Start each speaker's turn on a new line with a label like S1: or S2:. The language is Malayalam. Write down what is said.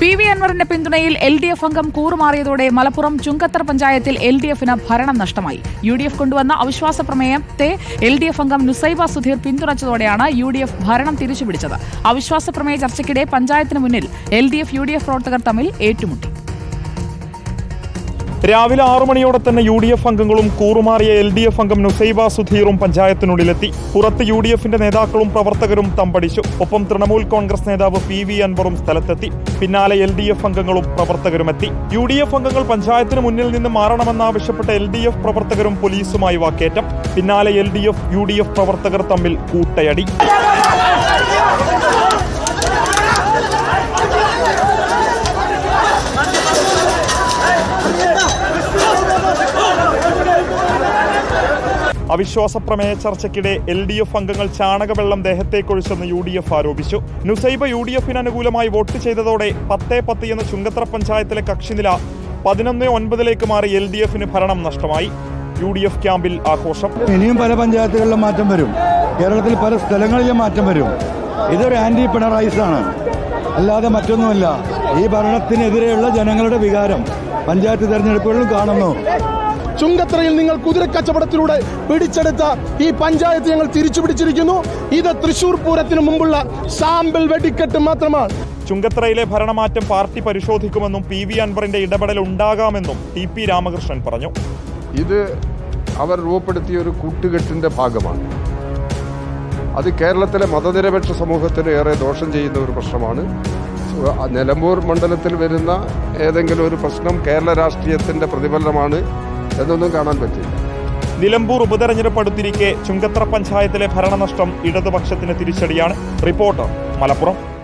S1: പി വി അൻവറിന്റെ പിന്തുണയിൽ എൽ ഡി എഫ് അംഗം കൂറുമാറിയതോടെ മലപ്പുറം ചുങ്കത്തർ പഞ്ചായത്തിൽ എൽ ഡി എഫിന് ഭരണം നഷ്ടമായി. യു ഡി എഫ് കൊണ്ടുവന്ന അവിശ്വാസ പ്രമേയത്തെ എൽ ഡി എഫ് അംഗം നുസൈബ സുധീർ പിന്തുണച്ചതോടെയാണ് യു ഡി എഫ് ഭരണം തിരിച്ചുപിടിച്ചത്. അവിശ്വാസ പ്രമേയ ചർച്ചയ്ക്കിടെ പഞ്ചായത്തിന് മുന്നിൽ L D F U D F പ്രവർത്തകർ തമ്മിൽ ഏറ്റുമുട്ടി.
S2: രാവിലെ ആറു മണിയോടെ തന്നെ യു ഡി എഫ് അംഗങ്ങളും കൂറുമാറിയ എൽ ഡി എഫ് അംഗം നുസൈബ സുധീറും പഞ്ചായത്തിനുള്ളിലെത്തി. പുറത്ത് യു ഡി എഫിന്റെ നേതാക്കളും പ്രവർത്തകരും തമ്പടിച്ചു. ഒപ്പം തൃണമൂൽ കോൺഗ്രസ് നേതാവ് പി വി അൻവറും സ്ഥലത്തെത്തി. പിന്നാലെ എൽ ഡി എഫ് അംഗങ്ങളും പ്രവർത്തകരുമെത്തി. യു ഡി എഫ് അംഗങ്ങൾ പഞ്ചായത്തിന് മുന്നിൽ നിന്ന് മാറണമെന്നാവശ്യപ്പെട്ട എൽ ഡി എഫ് പ്രവർത്തകരും പോലീസുമായി വാക്കേറ്റം. പിന്നാലെ L D F U D F പ്രവർത്തകർ തമ്മിൽ കൂട്ടയടി. അവിശ്വാസ പ്രമേയ ചർച്ചയ്ക്കിടെ എൽ ഡി എഫ് അംഗങ്ങൾ ചാണകവെള്ളം ദേഹത്തേക്കൊഴിച്ചെന്ന് യു ഡി എഫ് ആരോപിച്ചു. നുസൈബ യു ഡി എഫിന് അനുകൂലമായി വോട്ട് ചെയ്തതോടെ പത്തേ പത്ത് എന്ന ചുങ്കത്തറ പഞ്ചായത്തിലെ കക്ഷിനില പതിനൊന്ന് ഒൻപതിലേക്ക് മാറി എൽ ഡി എഫിന് ഭരണം നഷ്ടമായി. യു ഡി എഫ് ക്യാമ്പിൽ ആഘോഷം.
S3: ഇനിയും പല പഞ്ചായത്തുകളിലും മാറ്റം വരും. കേരളത്തിൽ പല സ്ഥലങ്ങളിലും മാറ്റം വരും. ഇതൊരു ആന്റി പിണറായിസ് ആണ്. അല്ലാതെ മറ്റൊന്നുമല്ല. ഈ ഭരണത്തിനെതിരെയുള്ള ജനങ്ങളുടെ വികാരം പഞ്ചായത്ത് തെരഞ്ഞെടുപ്പുകളിലും കാണുന്നു.
S4: ചുങ്കത്തറയിൽ നിങ്ങൾ കുതിരക്കച്ചവടത്തിലൂടെ പിടിച്ചെടുത്ത ഈ പഞ്ചായത്ത് ഞങ്ങൾ തിരിച്ചു പിടിച്ചിരിക്കുന്നു ഇത് തൃശൂർ പൂരത്തിന് മുമ്പുള്ള സാമ്പിൾ വെടിക്കെട്ട് മാത്രമാണ്.
S2: ചുങ്കത്തറയിലെ ഭരണമാറ്റം പാർട്ടി പരിശോധിക്കുമെന്നും പി വി അൻവറിന്റെ ഇടപെടൽ ഉണ്ടാകാമെന്നും ടി പി രാമകൃഷ്ണൻ പറഞ്ഞു.
S5: ഇത് അവർ രൂപപ്പെടുത്തിയ ഒരു കൂട്ടുകെട്ടിന്റെ ഭാഗമാണ്. അത് കേരളത്തിലെ മതനിരപേക്ഷ സമൂഹത്തിന് ഏറെ ദോഷം ചെയ്യുന്ന ഒരു പ്രശ്നമാണ്. നിലമ്പൂർ മണ്ഡലത്തിൽ വരുന്ന ഏതെങ്കിലും ഒരു പ്രശ്നം കേരള രാഷ്ട്രീയത്തിന്റെ പ്രതിഫലനമാണ്. എന്നൊന്നും കാണാൻ പറ്റില്ല.
S2: നിലമ്പൂർ ഉപതെരഞ്ഞെടുപ്പ് അടുത്തിരിക്കെ ചുങ്കത്ര പഞ്ചായത്തിലെ ഭരണനഷ്ടം ഇടതുപക്ഷത്തിന് തിരിച്ചടിയാണ്. റിപ്പോർട്ടർ മലപ്പുറം.